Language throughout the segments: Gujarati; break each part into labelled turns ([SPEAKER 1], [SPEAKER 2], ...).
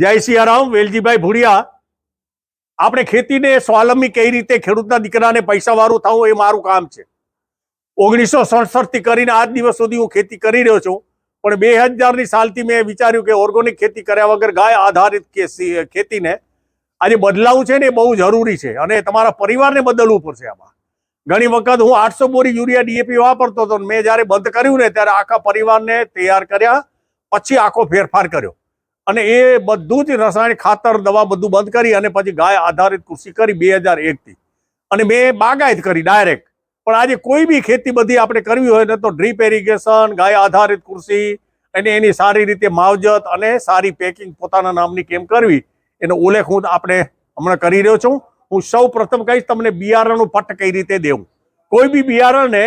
[SPEAKER 1] જય સિયારામ, વેલજીભાઈ ભુડિયા આપણે ખેતીને સ્વાવલંબી કઈ રીતે ખેડૂતના દીકરાને પૈસાવાળું થવું એ મારું કામ છે. ઓગણીસો સડસઠથી કરીને આજ દિવસ સુધી હું ખેતી કરી રહ્યો છું, પણ બે હજારની સાલથી મેં વિચાર્યું કે ઓર્ગોનિક ખેતી કર્યા વગર ગાય આધારિત ખેતીને આજે બદલાવું છે ને એ બહુ જરૂરી છે અને તમારા પરિવારને બદલવું પડશે આમાં. ઘણી વખત હું આઠસો બોરી યુરિયા ડીએપી વાપરતો હતો મેં જ્યારે બંધ કર્યું ને ત્યારે આખા પરિવારને તૈયાર કર્યા, પછી આખો ફેરફાર કર્યો. અને એ બધું જ રસાયણિક ખાતર, દવા બધું બંધ કરી અને પછી ગાય આધારિત કૃષિ કરી બે હજાર એકથી. અને મેં બાગાયત કરી ડાયરેક્ટ. પણ આજે કોઈ બી ખેતી બધી આપણે કરવી હોય ને તો ડ્રીપ એરિગેશન ગાય આધારિત કૃષિ, અને એની સારી રીતે માવજત અને સારી પેકિંગ પોતાના નામની કેમ કરવી, એનો ઉલ્લેખ હું આપણે હમણાં કરી રહ્યો છું. હું સૌ પ્રથમ કહીશ, તમને બિયારણનું પટ્ટ કઈ રીતે દેવું. કોઈ બી બિયારણને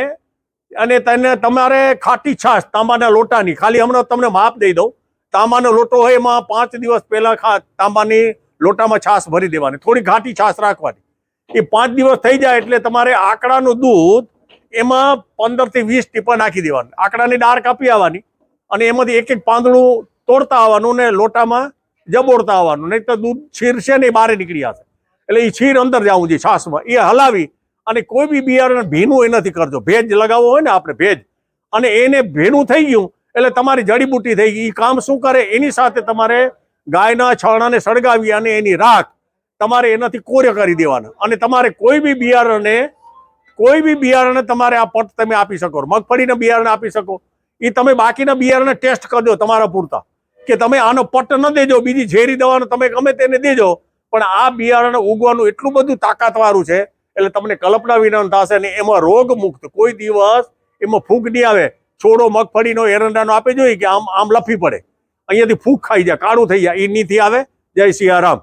[SPEAKER 1] અને તેને તમારે ખાટી છાશ, તાંબાના લોટાની, ખાલી હમણાં તમને માપ દઈ દઉં. તાંબાનો લોટો હોય એમાં પાંચ દિવસ પહેલા ખા તાંબાની લોટામાં છાશ ભરી દેવાની. થોડી ઘાટી છાશ રાખવાની. એ પાંચ દિવસ થઈ જાય એટલે તમારે આકડાનું દૂધ એમાં પંદરથી વીસ ટીપા નાખી દેવાનું. આકડાની ડાળ કાપી આવવાની અને એમાંથી એક એક પાંદડું તોડતા આવવાનું ને લોટામાં જબોડતા આવવાનું. નહીં તો દૂધ છીરશે ને બહાર નીકળી જશે. એટલે એ છીર અંદર જવું જોઈએ છાશમાં. એ હલાવી અને કોઈ બી બિયારણ ભીનું એ નથી કરજો. ભેજ લગાવવો હોય ને આપણે ભેજ. અને એને ભીનું થઈ ગયું એટલે તમારી જડીબુટી થઈ ગઈ. એ કામ શું કરે? એની સાથે તમારે ગાયના છાણાને સળગાવી અને એની રાખ તમારે એનાથી કોર્ય કરી દેવાના. અને તમારે કોઈ બી બિયારણને, કોઈ બી બિયારણને તમારે આ પટ તમે આપી શકો. મગફળીના બિયારણ આપી શકો. એ તમે બાકીના બિયારણને ટેસ્ટ કરજો તમારા પૂરતા. કે તમે આનો પટ્ટ ન દેજો, બીજી ઝેરી દવાનો તમે ગમે તેને દેજો. પણ આ બિયારણ ઉગવાનું એટલું બધું તાકાતવાળું છે, એટલે તમને કલ્પના વિના થશે ને એમાં રોગ મુક્ત. કોઈ દિવસ એમાં ફૂગ નહીં આવે. છોડો, મગફળીનો, એરંડાનો આપે જોઈએ કે આમ આમ લફી પડે. અહીંયાથી ફૂંક ખાઈ જાય, કાળું થઈ જાય. એ નીથી આવે. જય સિયારામ